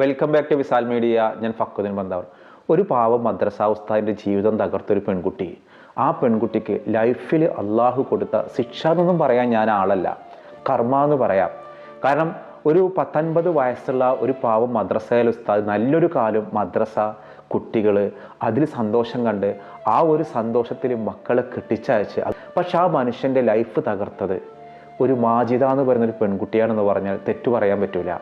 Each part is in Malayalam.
Welcome back to Visal media ഞാൻ ഫക്കുദിൻ ബന്ധാവർ ഒരു പാവം മദ്രസ ഉസ്താദിന്റെ ജീവിതം തകർത്തൊരു പെൺകുട്ടി. ആ പെൺകുട്ടിക്ക് ലൈഫിൽ അള്ളാഹു കൊടുത്ത ശിക്ഷ എന്നൊന്നും പറയാൻ ഞാൻ ആളല്ല. കർമ്മ എന്ന് പറയാം. കാരണം ഒരു പത്തൊൻപത് വയസ്സുള്ള ഒരു പാവം മദ്രസയിലെ ഉസ്താദ് നല്ലൊരു കാലം മദ്രസ കുട്ടികൾ അതിൽ സന്തോഷം കണ്ട് ആ ഒരു സന്തോഷത്തിൽ മക്കളെ കെട്ടിച്ചയച്ച് പക്ഷെ ആ മനുഷ്യന്റെ ലൈഫ് തകർത്തത് ഒരു മാജിദ എന്ന് പറയുന്ന ഒരു പെൺകുട്ടിയാണെന്ന് പറഞ്ഞാൽ തെറ്റു പറയാൻ പറ്റൂല.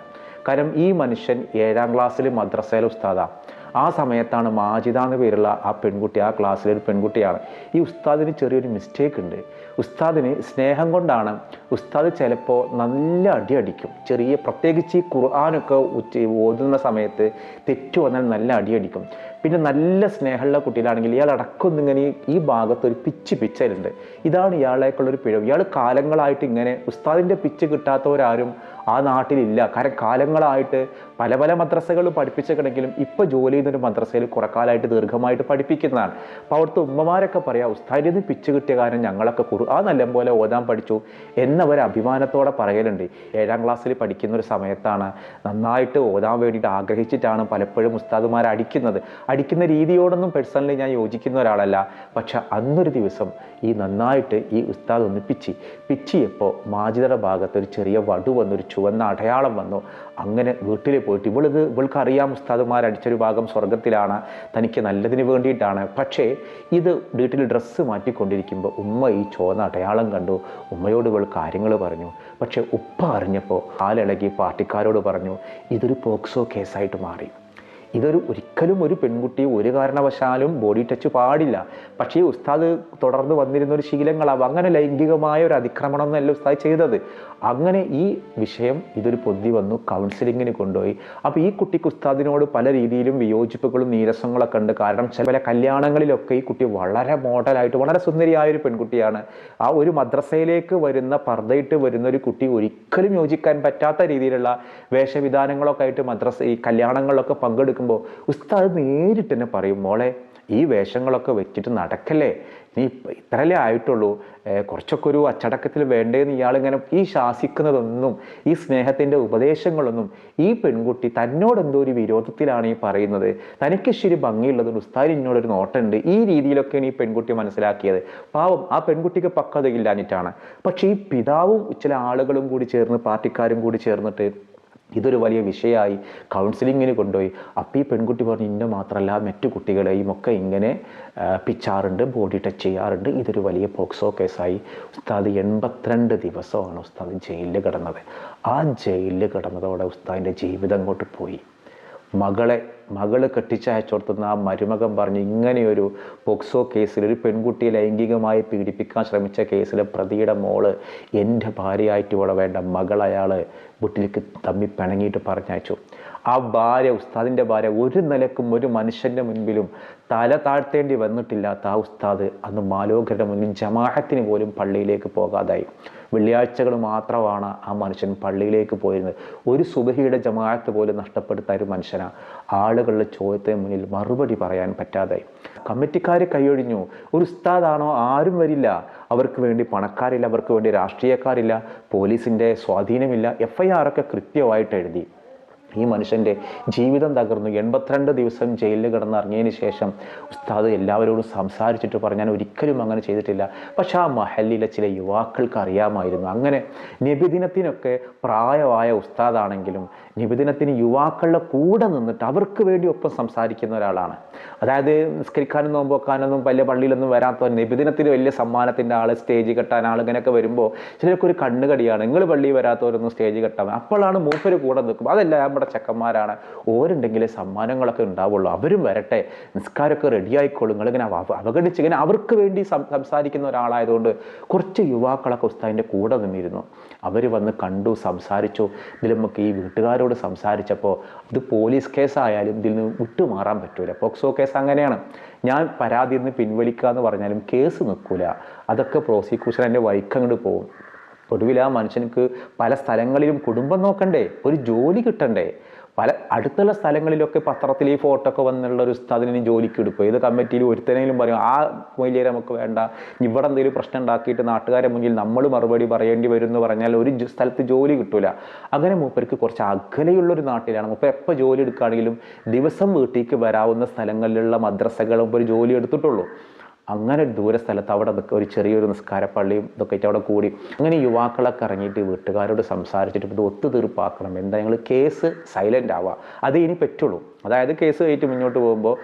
കാരണം ഈ മനുഷ്യൻ ഏഴാം ക്ലാസ്സിൽ മദ്രസയിലെ ഉസ്താദാ. ആ സമയത്താണ് മാജിദ എന്ന് പേരുള്ള ആ പെൺകുട്ടി ആ ക്ലാസ്സിലെ ഒരു പെൺകുട്ടിയാണ്. ഈ ഉസ്താദിന് ചെറിയൊരു മിസ്റ്റേക്ക് ഉണ്ട്. ഉസ്താദിന് സ്നേഹം കൊണ്ടാണ് ഉസ്താദ് ചിലപ്പോൾ നല്ല അടി അടിക്കും. ചെറിയ പ്രത്യേകിച്ച് ഈ ഖുർആാനൊക്കെ ഉച്ച ഓതുന്ന സമയത്ത് തെറ്റു വന്നാൽ നല്ല അടി അടിക്കും. പിന്നെ നല്ല സ്നേഹമുള്ള കുട്ടിയിലാണെങ്കിൽ ഇയാൾ അടക്കം ഇങ്ങനെ ഈ ഭാഗത്ത് ഒരു പിച്ച് പിച്ചലുണ്ട്. ഇതാണ് ഇയാളേക്കുള്ളൊരു പിഴവ്. ഇയാൾ കാലങ്ങളായിട്ട് ഇങ്ങനെ ഉസ്താദിന്റെ പിച്ച് കിട്ടാത്തവരാരും ആ നാട്ടിലില്ല. കാരണം കാലങ്ങളായിട്ട് പല പല മദ്രസകൾ പഠിപ്പിച്ചിട്ടുണ്ടെങ്കിലും ഇപ്പോൾ ജോലി ചെയ്യുന്നൊരു മദ്രസയിൽ കുറെ കാലമായിട്ട് ദീർഘമായിട്ട് പഠിപ്പിക്കുന്നതാണ്. അപ്പോൾ അവിടുത്തെ ഉമ്മമാരൊക്കെ പറയാം ഉസ്താദിൽ നിന്ന് പിച്ച് കിട്ടിയ കാരണം ഞങ്ങളൊക്കെ കുറു ആ നല്ല പോലെ ഓതാൻ പഠിച്ചു എന്നവർ അഭിമാനത്തോടെ പറയലുണ്ട്. ഏഴാം ക്ലാസ്സിൽ പഠിക്കുന്ന ഒരു സമയത്താണ് നന്നായിട്ട് ഓതാൻ വേണ്ടിയിട്ട് ആഗ്രഹിച്ചിട്ടാണ് പലപ്പോഴും ഉസ്താദുമാരെ അടിക്കുന്നത്. അടിക്കുന്ന രീതിയോടൊന്നും പേഴ്സണലി ഞാൻ യോജിക്കുന്ന ഒരാളല്ല. പക്ഷെ അന്നൊരു ദിവസം ഈ നന്നായിട്ട് ഈ ഉസ്താദ് ഒന്ന് പിച്ചി. പിച്ചിയപ്പോൾ മാജിദയുടെ ഭാഗത്ത് ഒരു ചെറിയ വടു വന്നു ഒരു ചുവന്ന അടയാളം വന്നു. അങ്ങനെ വീട്ടിൽ പോയിട്ട് ഇത് ഇവൾക്ക് അറിയാം ഉസ്താദുമാർ അടിച്ചൊരു ഭാഗം സ്വർഗത്തിലാണ് തനിക്ക് നല്ലതിന് വേണ്ടിയിട്ടാണ്. പക്ഷേ ഇത് വീട്ടിൽ ഡ്രസ്സ് മാറ്റിക്കൊണ്ടിരിക്കുമ്പോൾ ഉമ്മ ഈ ചുവന്ന അടയാളം കണ്ടു. ഉമ്മയോട് ഇവൾ കാര്യങ്ങൾ പറഞ്ഞു. പക്ഷേ ഉപ്പ അറിഞ്ഞപ്പോൾ ആലിളകി പാർട്ടിക്കാരോട് പറഞ്ഞു ഇതൊരു പോക്സോ കേസായിട്ട് മാറി. ഇതൊരു ഒരിക്കലും ഒരു പെൺകുട്ടി ഒരു കാരണവശാലും ബോഡി ടച്ച് പാടില്ല. പക്ഷേ ഉസ്താദ് തുടർന്ന് വന്നിരുന്ന ഒരു ശീലങ്ങളാവും അങ്ങനെ ലൈംഗികമായ ഒരു അതിക്രമണം എന്നല്ല ഉസ്താദ് ചെയ്തത്. അങ്ങനെ ഈ വിഷയം ഇതൊരു പൊന്തി വന്നു കൗൺസിലിങ്ങിന് കൊണ്ടുപോയി. അപ്പോൾ ഈ കുട്ടിക്ക് ഉസ്താദിനോട് പല രീതിയിലും വിയോജിപ്പുകളും നീരസങ്ങളൊക്കെ ഉണ്ട്. കാരണം ചില കല്യാണങ്ങളിലൊക്കെ ഈ കുട്ടി വളരെ മോഡലായിട്ട് വളരെ സുന്ദരിയായ ഒരു പെൺകുട്ടിയാണ്. ആ ഒരു മദ്രസയിലേക്ക് വരുന്ന പർദ്ദയിട്ട് വരുന്ന ഒരു കുട്ടി ഒരിക്കലും യോജിക്കാൻ പറ്റാത്ത രീതിയിലുള്ള വേഷവിധാനങ്ങളൊക്കെ ആയിട്ട് മദ്രസ ഈ കല്യാണങ്ങളിലൊക്കെ പങ്കെടുക്കുമ്പോൾ ഉസ്താദ് നേരിട്ട് തന്നെ പറയും മോളെ ഈ വേഷങ്ങളൊക്കെ വെച്ചിട്ട് നടക്കല്ലേ? നീ ഇത്രല്ലേ ആയിട്ടുള്ളൂ. കുറച്ചൊക്കെ ഒരു അച്ചടക്കത്തിൽ വേണ്ടേന്ന് ഇയാളിങ്ങനെ ഈ ശാസിക്കുന്നതൊന്നും ഈ സ്നേഹത്തിന്റെ ഉപദേശങ്ങളൊന്നും ഈ പെൺകുട്ടി തന്നോടെന്തോ ഒരു വിരോധത്തിലാണ് ഈ പറയുന്നത്. തനിക്ക് ശരി ഭംഗിയുള്ളതുകൊണ്ട് ഉസ്താദ് ഇന്നോടൊരു നോട്ടമുണ്ട് ഈ രീതിയിലൊക്കെയാണ് ഈ പെൺകുട്ടി മനസ്സിലാക്കിയത്. പാവം ആ പെൺകുട്ടിക്ക് പക്വതയില്ലാഞ്ഞിട്ടാണ്. പക്ഷേ ഈ പിതാവും ചില ആളുകളും കൂടി ചേർന്ന് പാർട്ടിക്കാരും കൂടി ചേർന്നിട്ട് ഇതൊരു വലിയ വിഷയമായി കൗൺസിലിങ്ങിന് കൊണ്ടുപോയി. അപ്പോൾ ഈ പെൺകുട്ടി പറഞ്ഞു ഇന്ന മാത്രമല്ല മറ്റു കുട്ടികളെയും ഒക്കെ ഇങ്ങനെ പിച്ചാറുണ്ട് ബോഡി ടച്ച് ചെയ്യാറുണ്ട്. ഇതൊരു വലിയ പോക്സോ കേസായി. ഉസ്താദ് എൺപത്തിരണ്ട് ദിവസമാണ് ഉസ്താദ് ജയിലിൽ കിടന്നത്. ആ ജയിലിൽ കിടന്നതോടെ ഉസ്താദിന്റെ ജീവിതം അങ്ങോട്ട് പോയി. മകളെ മകൾ കെട്ടിച്ചയച്ചോർത്തുന്ന ആ മരുമകൻ പറഞ്ഞ് ഇങ്ങനെയൊരു പോക്സോ കേസിൽ ഒരു പെൺകുട്ടിയെ ലൈംഗികമായി പീഡിപ്പിക്കാൻ ശ്രമിച്ച കേസിലെ പ്രതിയുടെ മോൾ എന്റെ ഭാര്യയായിട്ട് ഇവിടെ വേണ്ട മകൾ അയാൾ വീട്ടിലേക്ക് തമ്മി പിണങ്ങിയിട്ട് പറഞ്ഞയച്ചു. ആ ഭാര്യ ഉസ്താദിന്റെ ഭാര്യ ഒരു നിലക്കും ഒരു മനുഷ്യന്റെ മുൻപിലും തല താഴ്ത്തേണ്ടി വന്നിട്ടില്ലാത്ത ആ ഉസ്താദ് അന്ന് മാലോകരുടെ മുന്നിൽ ജമാഹത്തിന് പോലും പള്ളിയിലേക്ക് പോകാതായി. വെള്ളിയാഴ്ചകൾ മാത്രമാണ് ആ മനുഷ്യൻ പള്ളിയിലേക്ക് പോയിരുന്നത്. ഒരു സുബഹിയുടെ ജമാഅത്ത് പോലും നഷ്ടപ്പെടുത്ത ഒരു മനുഷ്യനാണ് ആളുകളുടെ ചോദ്യത്തിന് മുന്നിൽ മറുപടി പറയാൻ പറ്റാതായി. കമ്മിറ്റിക്കാർ കൈയൊഴിഞ്ഞു. ഒരു ഉസ്താദാണോ? ആരും വരില്ല. അവർക്ക് വേണ്ടി പണക്കാരില്ല അവർക്ക് വേണ്ടി രാഷ്ട്രീയക്കാരില്ല പോലീസിന്റെ സ്വാധീനമില്ല എഫ് ഐ കൃത്യമായിട്ട് എഴുതി. ഈ മനുഷ്യന്റെ ജീവിതം തകർന്നു. എൺപത്തിരണ്ട് ദിവസം ജയിലിൽ കിടന്ന് ഇറങ്ങിയതിന് ശേഷം ഉസ്താദ് എല്ലാവരോടും സംസാരിച്ചിട്ട് പറഞ്ഞു ഞാൻ ഒരിക്കലും അങ്ങനെ ചെയ്തിട്ടില്ല. പക്ഷേ ആ മഹലിലെ ചില യുവാക്കൾക്ക് അറിയാമായിരുന്നു. അങ്ങനെ നിബിദിനത്തിനൊക്കെ പ്രായമായ ഉസ്താദാണെങ്കിലും നബിദിനത്തിന് യുവാക്കളുടെ കൂടെ നിന്നിട്ട് അവർക്ക് വേണ്ടി ഒപ്പം സംസാരിക്കുന്ന ഒരാളാണ്. അതായത് നിസ്കരിക്കാനും നോമ്പ് വെക്കാനൊന്നും വലിയ പള്ളിയിലൊന്നും വരാത്ത നബിദിനത്തിന് വലിയ സമ്മാനത്തിന്റെ ആൾ സ്റ്റേജ് കെട്ടാൻ ആൾ ഇങ്ങനെയൊക്കെ വരുമ്പോൾ ചിലർക്ക് ഒരു കണ്ണുകടിയാണ്. നിങ്ങൾ പള്ളി വരാത്തവരൊന്നും സ്റ്റേജ് കെട്ടാൻ അപ്പോഴാണ് മൂപ്പര് കൂടെ നിൽക്കും. അതല്ല നമ്മുടെ ചെക്കന്മാരാണ്. ഓരുണ്ടെങ്കിലേ സമ്മാനങ്ങളൊക്കെ ഉണ്ടാവുള്ളൂ. അവരും വരട്ടെ. നിസ്കാരമൊക്കെ റെഡി ആയിക്കോളും. നിങ്ങളിങ്ങനെ അവഗണിച്ച് ഇങ്ങനെ അവർക്ക് വേണ്ടി സംസാരിക്കുന്ന ഒരാളായതുകൊണ്ട് കുറച്ച് യുവാക്കളൊക്കെ ഉസ്താദിന്റെ കൂടെ നിന്നിരുന്നു. അവർ വന്ന് കണ്ടു സംസാരിച്ചു. ഇതിൽ നമുക്ക് ഈ വീട്ടുകാരോട് സംസാരിച്ചപ്പോൾ ഇത് പോലീസ് കേസായാലും ഇതിൽ നിന്ന് വിട്ടുമാറാൻ പറ്റൂല. പോക്സോ കേസ് അങ്ങനെയാണ്. ഞാൻ പരാതിയിൽ നിന്ന് പിൻവലിക്കുക എന്ന് പറഞ്ഞാലും കേസ് നിൽക്കില്ല അതൊക്കെ പ്രോസിക്യൂഷൻ എന്റെ വൈക്കങ്ങോട്ട് പോകും. ഒടുവിൽ ആ മനുഷ്യനക്ക് പല സ്ഥലങ്ങളിലും കുടുംബം നോക്കണ്ടേ ഒരു ജോലി കിട്ടണ്ടേ. പല അടുത്തുള്ള സ്ഥലങ്ങളിലൊക്കെ പത്രത്തിൽ ഈ ഫോട്ടോ ഒക്കെ വന്നുള്ള ഒരു ഉസ്താദിനെ ജോലിക്ക് എടുക്കും? ഏത് കമ്മിറ്റിയിൽ ഒരുത്തനെങ്കിലും പറയും ആ മൊയിലിയെ നമുക്ക് വേണ്ട. ഇവിടെ എന്തെങ്കിലും പ്രശ്നം ഉണ്ടാക്കിയിട്ട് നാട്ടുകാരെ മുന്നിൽ നമ്മൾ മറുപടി പറയേണ്ടി വരും എന്ന് പറഞ്ഞാൽ ഒരു സ്ഥലത്ത് ജോലി കിട്ടൂല. അങ്ങനെ മൂപ്പർക്ക് കുറച്ച് അകലെയുള്ള ഒരു നാട്ടിലാണ്. മൂപ്പർ എപ്പോൾ ജോലി എടുക്കുകയാണെങ്കിലും ദിവസം വീട്ടിലേക്ക് വരാവുന്ന സ്ഥലങ്ങളിലുള്ള മദ്രസകളും ഒരു ജോലി എടുത്തിട്ടുള്ളൂ. അങ്ങനെ ഒരു ദൂര സ്ഥലത്ത് അവിടെ ഒരു ചെറിയൊരു നിസ്കാരപ്പള്ളിയും ഇതൊക്കെ അവിടെ കൂടി. അങ്ങനെ യുവാക്കളൊക്കെ ഇറങ്ങിയിട്ട് വീട്ടുകാരോട് സംസാരിച്ചിട്ട് ഇത് ഒത്തുതീർപ്പാക്കണം. എന്താ ഞങ്ങൾ കേസ് സൈലന്റ് ആവുക. അത് ഇനി പറ്റുള്ളൂ. അതായത് കേസ് ആയിട്ട് മുന്നോട്ട് പോകുമ്പോൾ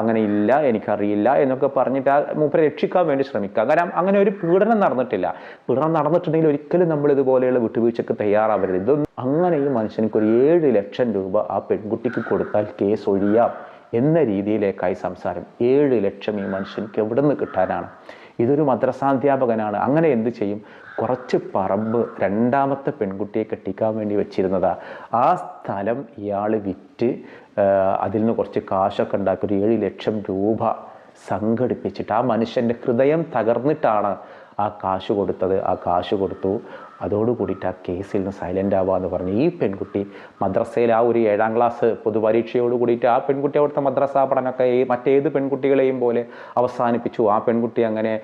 അങ്ങനെ ഇല്ല എനിക്കറിയില്ല എന്നൊക്കെ പറഞ്ഞിട്ട് ആ മൂപ്പരെ രക്ഷിക്കാൻ വേണ്ടി ശ്രമിക്കുക. കാരണം അങ്ങനെ ഒരു പീഡനം നടന്നിട്ടില്ല. പീഡനം നടന്നിട്ടുണ്ടെങ്കിൽ ഒരിക്കലും നമ്മൾ ഇതുപോലെയുള്ള വിട്ടുവീഴ്ചക്ക് തയ്യാറാവരുത്. ഇതൊന്നും അങ്ങനെ ഈ മനുഷ്യനിക്ക് ഒരു ഏഴ് ലക്ഷം രൂപ ആ പെൺകുട്ടിക്ക് കൊടുത്താൽ കേസ് ഒഴിയാം. എന്ന രീതിയിലേക്കായി സംസാരം. ഏഴ് ലക്ഷം ഈ മനുഷ്യനിക്ക് എവിടെ നിന്ന് കിട്ടാനാണ്? ഇതൊരു മദ്രസാധ്യാപകനാണ്. അങ്ങനെ എന്ത് ചെയ്യും? കുറച്ച് പറമ്പ് രണ്ടാമത്തെ പെൺകുട്ടിയെ കെട്ടിക്കാൻ വേണ്ടി വെച്ചിരുന്നതാ. ആ സ്ഥലം ഇയാൾ വിറ്റ് അതിൽ നിന്ന് കുറച്ച് കാശൊക്കെ ഉണ്ടാക്കി ഒരു ഏഴ് ലക്ഷം രൂപ സംഘടിപ്പിച്ചിട്ട് ആ മനുഷ്യന്റെ ഹൃദയം തകർന്നിട്ടാണ് ആ കാശ് കൊടുത്തത്. ആ കാശ് കൊടുത്തു. അതോടുകൂടിയിട്ട് ആ കേസിൽ നിന്ന് സൈലന്റ് ആവാന്ന് പറഞ്ഞു ഈ പെൺകുട്ടി മദ്രസയിൽ ആ ഒരു ഏഴാം ക്ലാസ് പൊതുപരീക്ഷയോട് കൂടിയിട്ട് ആ പെൺകുട്ടി അവിടുത്തെ മദ്രസ പഠനമൊക്കെ ഈ മറ്റേത് പെൺകുട്ടികളെയും പോലെ അവസാനിപ്പിച്ചു. ആ പെൺകുട്ടി അങ്ങനെ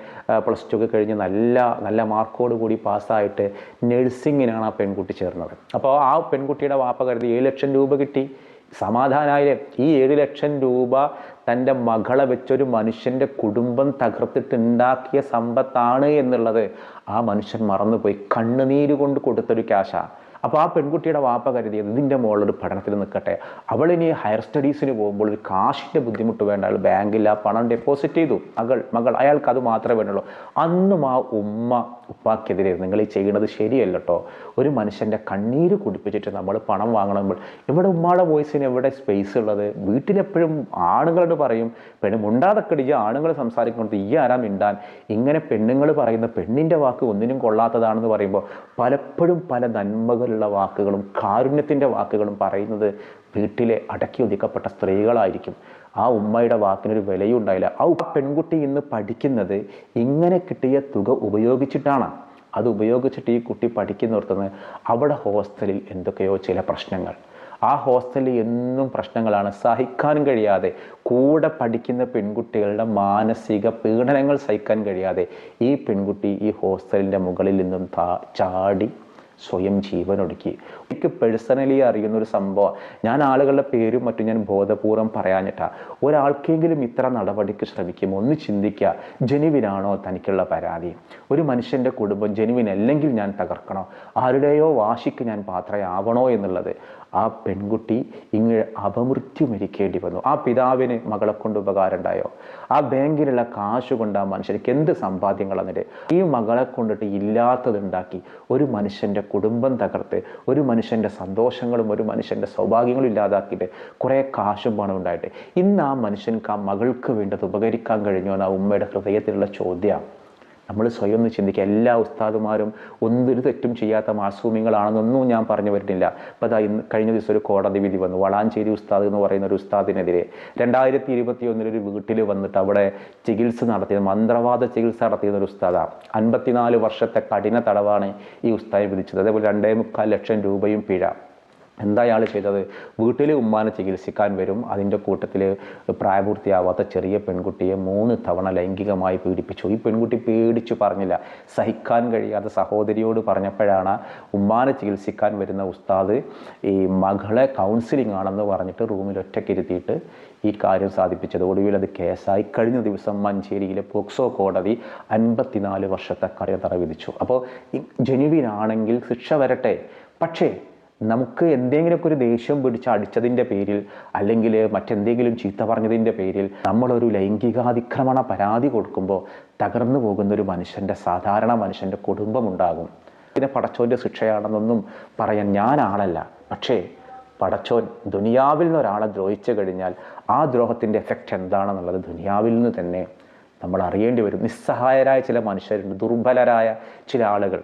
പ്ലസ് ടു ഒക്കെ കഴിഞ്ഞ് നല്ല നല്ല മാർക്കോട് കൂടി പാസ്സായിട്ട് നഴ്സിങ്ങിനാണ് ആ പെൺകുട്ടി ചേർന്നത്. അപ്പോൾ ആ പെൺകുട്ടിയുടെ വാപ്പ കരുതി ഏഴ് ലക്ഷം രൂപ കിട്ടി. സമാധാനായില്ലേ? ഈ ഏഴ് ലക്ഷം രൂപ തന്റെ മകളെ വെച്ചൊരു മനുഷ്യന്റെ കുടുംബം തകർത്തിട്ടുണ്ടാക്കിയ സമ്പത്താണ് എന്നുള്ളത് ആ മനുഷ്യൻ മറന്നുപോയി. കണ്ണുനീര് കൊണ്ട് കൊടുത്തൊരു ക്യാഷാണ് അപ്പോൾ ആ പെൺകുട്ടിയുടെ വാപ്പ കരുതിയത് ഇതിന്റെ മോളൊരു പഠനത്തിൽ നിൽക്കട്ടെ. അവൾ ഇനി ഹയർ സ്റ്റഡീസിന് പോകുമ്പോൾ ഒരു കാശിന്റെ ബുദ്ധിമുട്ട് വേണ്ട. അയാൾ ബാങ്കിൽ ആ പണം ഡെപ്പോസിറ്റ് ചെയ്തു. മകൾ മകൾ അയാൾക്ക് അത് മാത്രമേ വേണ്ടുള്ളൂ. അന്നും ആ ഉമ്മ ഉപ്പാക്കെതിരെ നിങ്ങൾ ഈ ചെയ്യുന്നത് ശരിയല്ല കേട്ടോ ഒരു മനുഷ്യന്റെ കണ്ണീര് കുടിപ്പിച്ചിട്ട് നമ്മൾ പണം വാങ്ങണമെങ്കിൽ ഇവിടെ ഉമ്മാടെ വോയിസിന് എവിടെ സ്പേസ് ഉള്ളത്? വീട്ടിലെപ്പോഴും ആണുങ്ങളോട് പറയും പെണ്ണ് മുണ്ടാതക്കടിച്ച് ആണുങ്ങൾ സംസാരിക്കുന്നത് ഈ ആരാ മിണ്ടാൻ? ഇങ്ങനെ പെണ്ണുങ്ങൾ പറയുന്ന പെണ്ണിന്റെ വാക്ക് ഒന്നിനും കൊള്ളാത്തതാണെന്ന് പറയുമ്പോൾ പലപ്പോഴും പല നന്മകളുള്ള വാക്കുകളും കാരുണ്യത്തിന്റെ വാക്കുകളും പറയുന്നത് വീട്ടിലെ അടക്കി ഒതുക്കപ്പെട്ട സ്ത്രീകളായിരിക്കും. ആ ഉമ്മയുടെ വാക്കിനൊരു വിലയും ഉണ്ടായില്ല. ആ പെൺകുട്ടി ഇന്ന് പഠിക്കുന്നത് ഇങ്ങനെ കിട്ടിയ തുക ഉപയോഗിച്ചിട്ടാണ്. അത് ഉപയോഗിച്ചിട്ട് ഈ കുട്ടി പഠിക്കുന്നിടത്തുനിന്ന് അവിടെ ഹോസ്റ്റലിൽ എന്തൊക്കെയോ ചില പ്രശ്നങ്ങൾ. ആ ഹോസ്റ്റലിൽ എന്നും പ്രശ്നങ്ങളാണ്. സഹിക്കാനും കഴിയാതെ കൂടെ പഠിക്കുന്ന പെൺകുട്ടികളുടെ മാനസിക പീഡനങ്ങൾ സഹിക്കാൻ കഴിയാതെ ഈ പെൺകുട്ടി ഈ ഹോസ്റ്റലിന്റെ മുകളിൽ നിന്നും താ- ചാടി സ്വയം ജീവനൊടുക്കി. എനിക്ക് പേഴ്സണലി അറിയുന്ന ഒരു സംഭവം. ഞാൻ ആളുകളുടെ പേരും മറ്റും ഞാൻ ബോധപൂർവം പറയാഞ്ഞിട്ടാ. ഒരാൾക്കെങ്കിലും ഇത്ര നടപടിക്ക് ശ്രമിക്കുമോ? ഒന്ന് ചിന്തിക്കുക. ജനുവിനാണോ തനിക്കുള്ള പരാതി? ഒരു മനുഷ്യന്റെ കുടുംബം ജനുവിൻ അല്ലെങ്കിൽ ഞാൻ തകർക്കണോ? ആരുടെയോ വാശിക്ക് ഞാൻ പാത്രയാവണോ എന്നുള്ളത്. ആ പെൺകുട്ടി ഇങ്ങ് അപമൃത്യു മരിക്കേണ്ടി വന്നു. ആ പിതാവിന് മകളെ കൊണ്ട് ഉപകാരം ഉണ്ടായോ? ആ ബാങ്കിലുള്ള കാശ് കൊണ്ട് ആ മനുഷ്യർക്ക് എന്ത് സമ്പാദ്യങ്ങൾ എന്നിട്ട് ഈ മകളെ കൊണ്ടിട്ട് ഇല്ലാത്തതുണ്ടാക്കി ഒരു മനുഷ്യന്റെ കുടുംബം തകർത്ത് ഒരു മനുഷ്യന്റെ സന്തോഷങ്ങളും ഒരു മനുഷ്യന്റെ സൗഭാഗ്യങ്ങളും ഇല്ലാതാക്കിയിട്ട് കുറേ കാശും പണം ഉണ്ടായിട്ട്. ഇന്ന് ആ മനുഷ്യൻക്ക് ആ മകൾക്ക് വേണ്ടത് ഉപകരിക്കാൻ കഴിഞ്ഞു എന്ന ആ ഉമ്മയുടെ ഹൃദയത്തിലുള്ള ചോദ്യമാണ് നമ്മൾ സ്വയം ഒന്ന് ചിന്തിക്കുക. എല്ലാ ഉസ്താദുമാരും ഒന്നൊരു തെറ്റും ചെയ്യാത്ത മാസൂമികളാണെന്നൊന്നും ഞാൻ പറഞ്ഞു വരുന്നില്ല അപ്പോൾ അതാ ഇന്ന് കഴിഞ്ഞ ദിവസം ഒരു കോടതി വിധി വന്നു. വളാഞ്ചേരി ഉസ്താദ് എന്ന് പറയുന്ന ഒരു ഉസ്താദിനെതിരെ രണ്ടായിരത്തി ഇരുപത്തി ഒന്നിലൊരു വീട്ടിൽ വന്നിട്ട് അവിടെ ചികിത്സ നടത്തിയത് മന്ത്രവാദ ചികിത്സ നടത്തിയത് ഒരു ഉസ്താദാണ് അൻപത്തിനാല് വർഷത്തെ കഠിന തടവാണ് ഈ ഉസ്താദ് വിധിച്ചത്. അതേപോലെ രണ്ടേ മുക്കാൽ ലക്ഷം രൂപയും പിഴ. എന്താ അയാൾ ചെയ്തത്? വീട്ടിൽ ഉമ്മാനെ ചികിത്സിക്കാൻ വരും. അതിന്റെ കൂട്ടത്തിൽ പ്രായപൂർത്തിയാവാത്ത ചെറിയ പെൺകുട്ടിയെ മൂന്ന് തവണ ലൈംഗികമായി പീഡിപ്പിച്ചു. ഈ പെൺകുട്ടി പേടിച്ചു പറഞ്ഞില്ല. സഹിക്കാൻ കഴിയാത്ത സഹോദരിയോട് പറഞ്ഞപ്പോഴാണ് ഉമ്മാനെ ചികിത്സിക്കാൻ വരുന്ന ഉസ്താദ് ഈ മകളെ കൗൺസിലിംഗ് ആണെന്ന് പറഞ്ഞിട്ട് റൂമിൽ ഒറ്റക്കിരുത്തിയിട്ട് ഈ കാര്യം സാധിപ്പിച്ചത്. ഒടുവിൽ അത് കേസായി. കഴിഞ്ഞ ദിവസം മഞ്ചേരിയിലെ പോക്സോ കോടതി അൻപത്തിനാല് വർഷത്തെ കറിയതറ വിധിച്ചു അപ്പോൾ ജനുവിനാണെങ്കിൽ ശിക്ഷ വരട്ടെ. പക്ഷേ നമുക്ക് എന്തെങ്കിലുമൊക്കെ ഒരു ദേഷ്യം പിടിച്ച് അടിച്ചതിന്റെ പേരിൽ അല്ലെങ്കിൽ മറ്റെന്തെങ്കിലും ചീത്ത പറഞ്ഞതിന്റെ പേരിൽ നമ്മളൊരു ലൈംഗികാതിക്രമണ പരാതി കൊടുക്കുമ്പോൾ തകർന്നു പോകുന്ന ഒരു മനുഷ്യന്റെ സാധാരണ മനുഷ്യന്റെ കുടുംബമുണ്ടാകും. പിന്നെ പടച്ചോന്റെ ശിക്ഷയാണെന്നൊന്നും പറയാൻ ഞാൻ ആളല്ല. പക്ഷേ പടച്ചോൻ ദുനിയാവിൽ നിന്ന് ഒരാളെ ദ്രോഹിച്ചു കഴിഞ്ഞാൽ ആ ദ്രോഹത്തിന്റെ എഫക്റ്റ് എന്താണെന്നുള്ളത് ദുനിയാവിൽ നിന്ന് തന്നെ നമ്മൾ അറിയേണ്ടി വരും. നിസ്സഹായരായ ചില മനുഷ്യരുണ്ട് ദുർബലരായ ചില ആളുകൾ.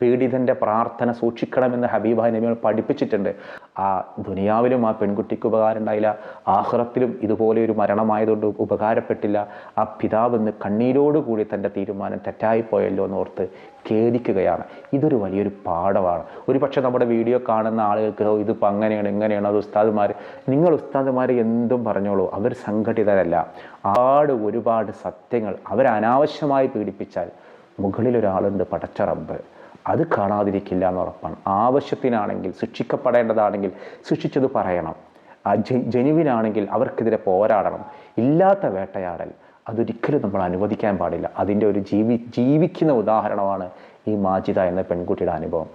പീഡിതന്റെ പ്രാർത്ഥന സൂക്ഷിക്കണമെന്ന് ഹബീബ നബികൾ പഠിപ്പിച്ചിട്ടുണ്ട്. ആ ദുനിയാവിലും ആ പെൺകുട്ടിക്ക് ഉപകാരം ഉണ്ടായില്ല ആഹ്റത്തിലും ഇതുപോലെ ഒരു മരണമായതുകൊണ്ട് ഉപകാരപ്പെട്ടില്ല. ആ പിതാവ് എന്ന് കണ്ണീരോടുകൂടി തന്റെ തീരുമാനം തെറ്റായിപ്പോയല്ലോ എന്ന് ഓർത്ത് ഖേദിക്കുകയാണ്. ഇതൊരു വലിയൊരു പാഠമാണ്. ഒരു പക്ഷേ നമ്മുടെ വീഡിയോ കാണുന്ന ആളുകൾക്ക് ഇത് ഇതിപ്പോൾ അങ്ങനെയാണ് ഇങ്ങനെയാണ് അത് ഉസ്താദുമാർ നിങ്ങൾ ഉസ്താദുമാർ എന്തും പറഞ്ഞോളൂ. അവർ സംഘടിതരല്ല. ഒരുപാട് ഒരുപാട് സത്യങ്ങൾ അവരനാവശ്യമായി പീഡിപ്പിച്ചാൽ മുകളിലൊരാളുണ്ട് പടച്ച റബ്ബ്. അത് കാണാതിരിക്കില്ല എന്ന് ഉറപ്പാണ് ആവശ്യത്തിനാണെങ്കിൽ ശിക്ഷിക്കപ്പെടേണ്ടതാണെങ്കിൽ ശിക്ഷിച്ചത് പറയണം. ജനുവിനാണെങ്കിൽ അവർക്കെതിരെ പോരാടണം. ഇല്ലാത്ത വേട്ടയാടൽ അതൊരിക്കലും നമ്മൾ അനുവദിക്കാൻ പാടില്ല. അതിന്റെ ഒരു ജീവി ജീവിക്കുന്ന ഉദാഹരണമാണ് ഈ മാജിദ എന്ന പെൺകുട്ടിയുടെ അനുഭവം.